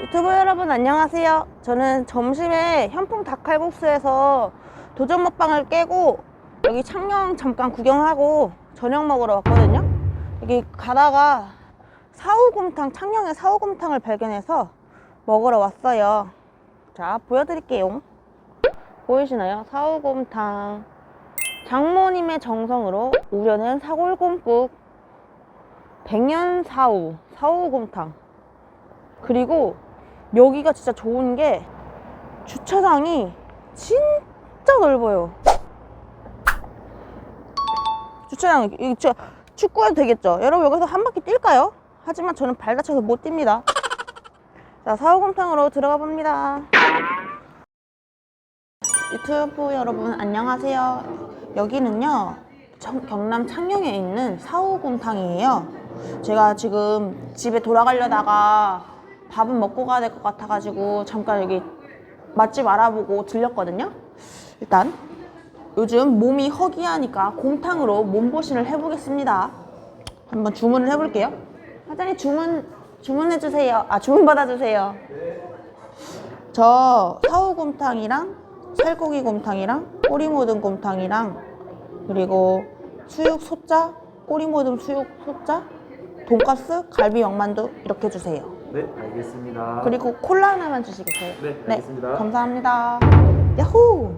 유튜브 여러분 안녕하세요. 저는 점심에 현풍 닭칼국수에서 도전 먹방을 깨고 여기 창녕 잠깐 구경하고 저녁 먹으러 왔거든요. 여기 가다가 사우곰탕 창녕에 사우곰탕을 발견해서 먹으러 왔어요. 자 보여드릴게요. 보이시나요? 사우곰탕 장모님의 정성으로 우려낸 사골곰국 백년 사우 사우곰탕 그리고 여기가 진짜 좋은 게 주차장이 진짜 넓어요. 주차장 진짜 축구해도 되겠죠? 여러분 여기서 한 바퀴 뛸까요? 하지만 저는 발 다쳐서 못 뜁니다. 자 사오곰탕으로 들어가 봅니다. 유튜브 여러분 안녕하세요. 여기는요 청- 경남 창녕에 있는 사오곰탕이에요. 제가 지금 집에 돌아가려다가 밥은 먹고 가야 될 것 같아가지고 잠깐 여기 맛집 알아보고 들렸거든요. 일단 요즘 몸이 허기하니까 곰탕으로 몸보신을 해보겠습니다. 한번 주문을 해볼게요. 사장님 주문 주문해 주세요. 아 주문 받아 주세요. 저 사우곰탕이랑 살코기 곰탕이랑 꼬리 모듬 곰탕이랑 그리고 수육 소자, 꼬리 모듬 수육 소자, 돈가스, 갈비 영만두 이렇게 주세요. 네, 알겠습니다. 그리고 콜라 하나만 주시겠어요? 네, 알겠습니다. 감사합니다. 야호!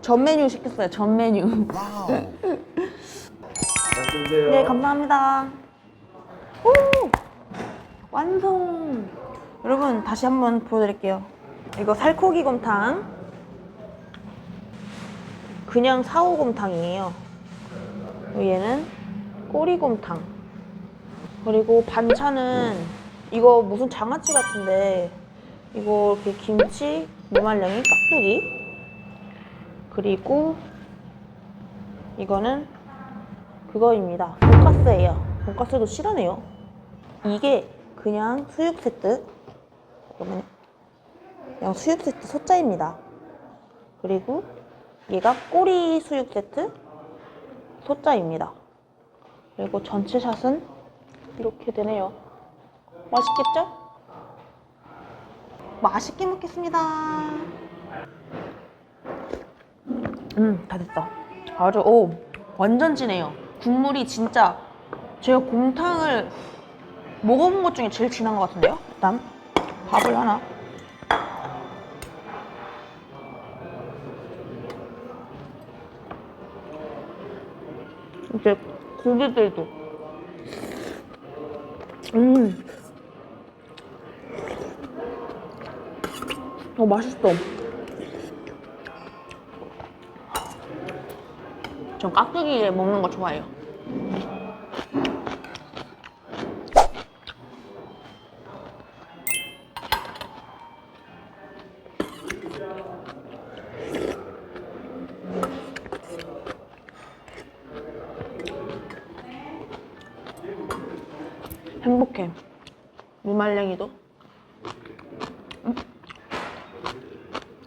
전 메뉴 시켰어요. 전 메뉴. 말씀 주세요. 네, 감사합니다. 오! 완성! 여러분, 다시 한번 보여드릴게요. 이거 살코기 곰탕. 그냥 사오 곰탕이에요. 얘는 꼬리 곰탕. 그리고 반찬은 이거 무슨 장아찌 같은데 이거 이렇게 김치, 무말랭이, 깍두기 그리고 이거는 그거입니다. 돈가스예요. 돈가스도 실하네요. 이게 그냥 수육 세트. 그냥 수육 세트 소자입니다. 그리고 얘가 꼬리 수육 세트 소자입니다. 그리고 전체 샷은 이렇게 되네요. 맛있겠죠? 맛있게 먹겠습니다. 음, 다 됐다. 아주, 오, 완전 진해요. 국물이 진짜 제가 곰탕을 먹어본 것 중에 제일 진한 것 같은데요? 일단 밥을 하나. 이제 고기들도. 음. 어, 맛있어. 전 깍두기 먹는 거 좋아해요. 행복해. 무말랭이도.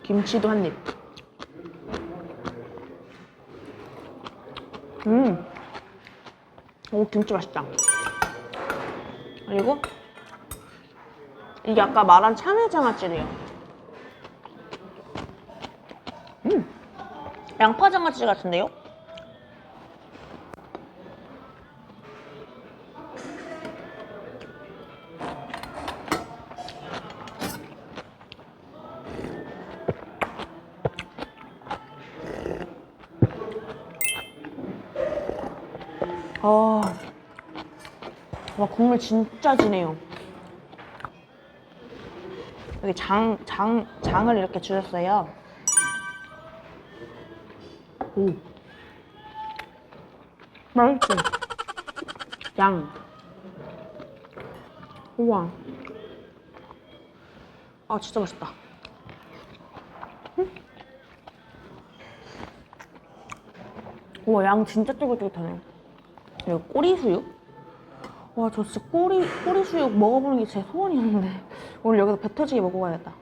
김치도 한 입. 음. 오, 김치 맛있다. 그리고 이게 아까 말한 참외장아찌래요. 음. 양파장아찌 같은데요? 와 국물 진짜 진해요. 여기 장, 장, 장을 이렇게 주셨어요. 오. 맛있지? 양. 우와. 아, 진짜 맛있다. 음? 우와, 양 진짜 쫄깃쫄깃하네. 그리고 꼬리 수육. 와, 저 진짜 꼬리, 꼬리 수육 먹어보는 게 제 소원이었는데. 오늘 여기서 배 터지게 먹어봐야겠다.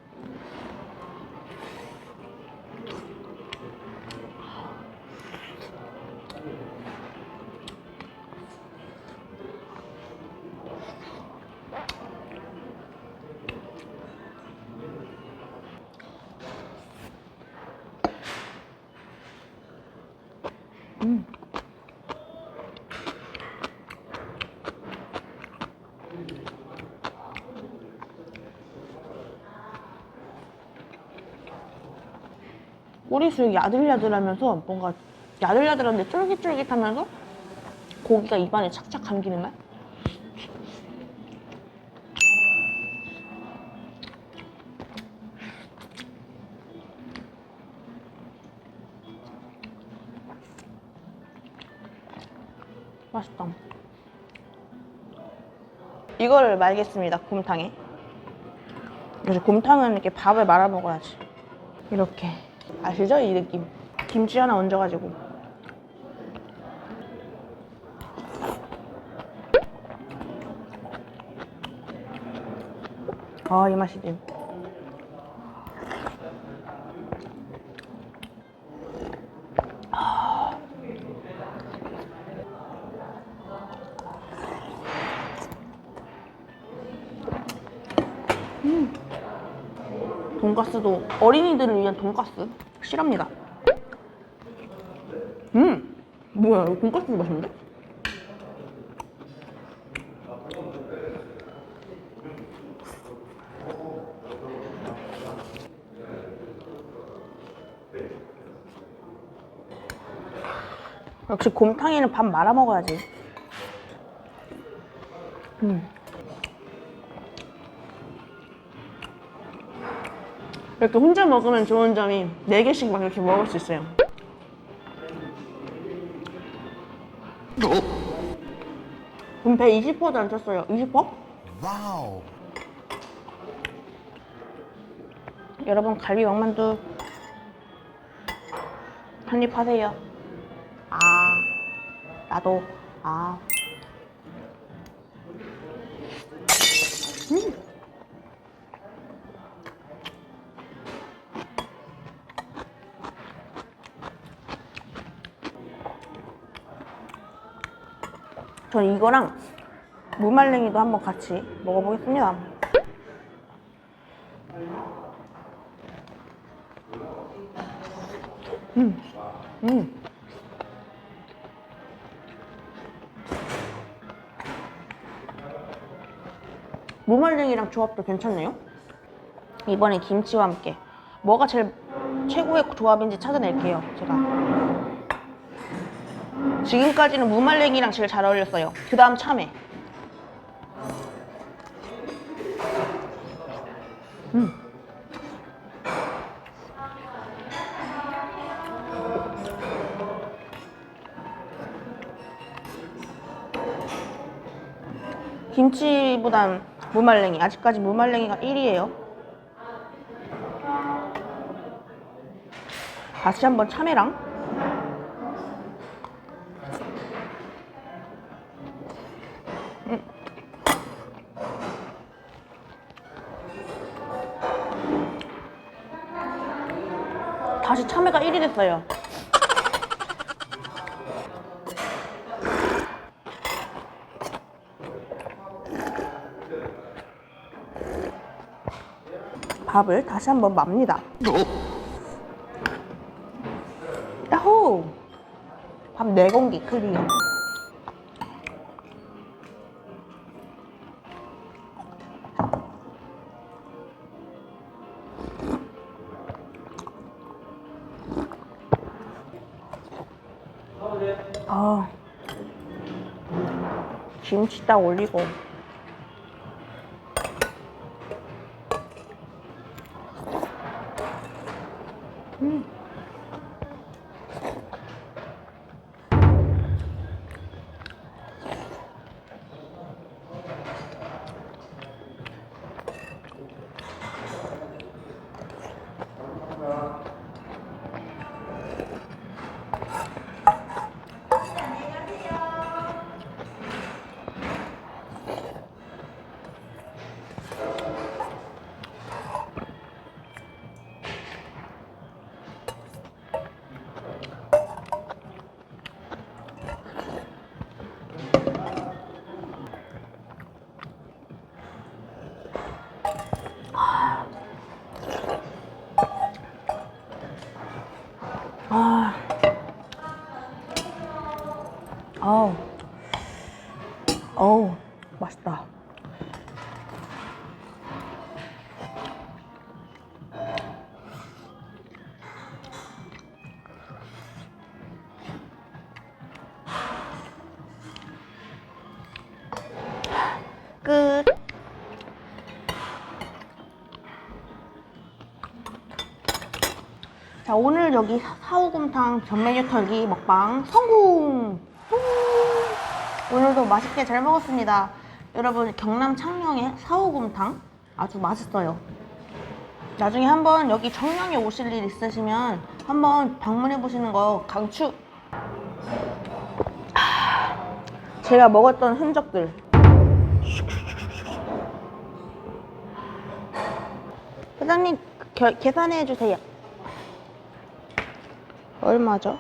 꼬리수육이 야들야들하면서 뭔가 야들야들한데 쫄깃쫄깃하면서 고기가 입안에 착착 감기는 맛? 맛있다. 이거를 말겠습니다, 곰탕에. 그래서 곰탕은 이렇게 밥을 말아 먹어야지. 이렇게. 아시죠? 이 느낌. 김치 하나 얹어가지고. 아, 이 맛이지. 돈가스도 어린이들을 위한 돈가스 실합니다. 음, 뭐야 이거 돈가스도 맛있는데? 역시 곰탕에는 밥 말아 먹어야지. 음. 이렇게 혼자 먹으면 좋은 점이 4개씩 막 이렇게 먹을 수 있어요. 그럼 배 20%도 안 쳤어요. 20%? 와우. 여러분 갈비 왕만두 한입 하세요. 아, 나도. 아. 전 이거랑 무말랭이도 한번 같이 먹어보겠습니다. 음. 무말랭이랑 조합도 괜찮네요. 이번에 김치와 함께 뭐가 제일 최고의 조합인지 찾아낼게요. 제가 지금까지는 무말랭이랑 제일 잘 어울렸어요. 그 다음 참외. 김치보단 무말랭이. 아직까지 무말랭이가 1위에요. 다시 한번 참외랑 다시 참외가 1위 됐어요. 밥을 다시 한번 맙니다. 야호! 밥 4공기 클리어. 김치 딱 올리고 자 오늘 여기 사오곰탕 전 메뉴 털기 먹방 성공! 후! 오늘도 맛있게 잘 먹었습니다. 여러분 경남 창녕의 사오곰탕 아주 맛있어요. 나중에 한번 여기 청량에 오실 일 있으시면 한번 방문해 보시는 거 강추. 아, 제가 먹었던 흔적들. 사장님 결- 계산해 주세요. 얼마죠?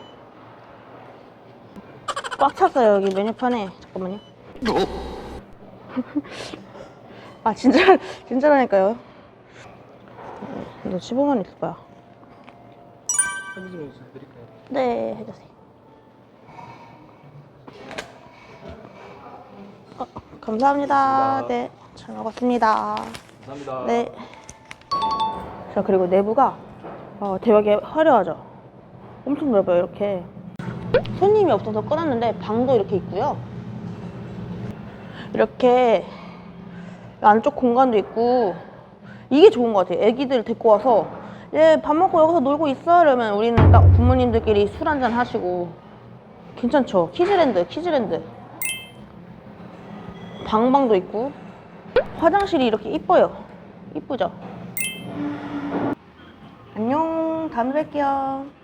꽉 찼어요 여기 메뉴판에. 잠깐만요. 아 진짜 진짜라니까요. 너 15만 원 있을 거야. 편지 좀 드릴까요? 네, 해주세요. 어, 감사합니다. 감사합니다. 네, 잘 먹었습니다. 감사합니다. 네. 자, 그리고 내부가 어, 되게 화려하죠? 엄청 넓어요, 이렇게. 손님이 없어서 끊었는데 방도 이렇게 있고요. 이렇게 안쪽 공간도 있고 이게 좋은 것 같아요. 애기들 데리고 와서 얘밥 먹고 여기서 놀고 있어 이러면 우리는 딱 부모님들끼리 술 한잔 하시고 괜찮죠? 키즈랜드, 키즈랜드. 방방도 있고 화장실이 이렇게 이뻐요. 이쁘죠? 안녕, 다음에 뵐게요.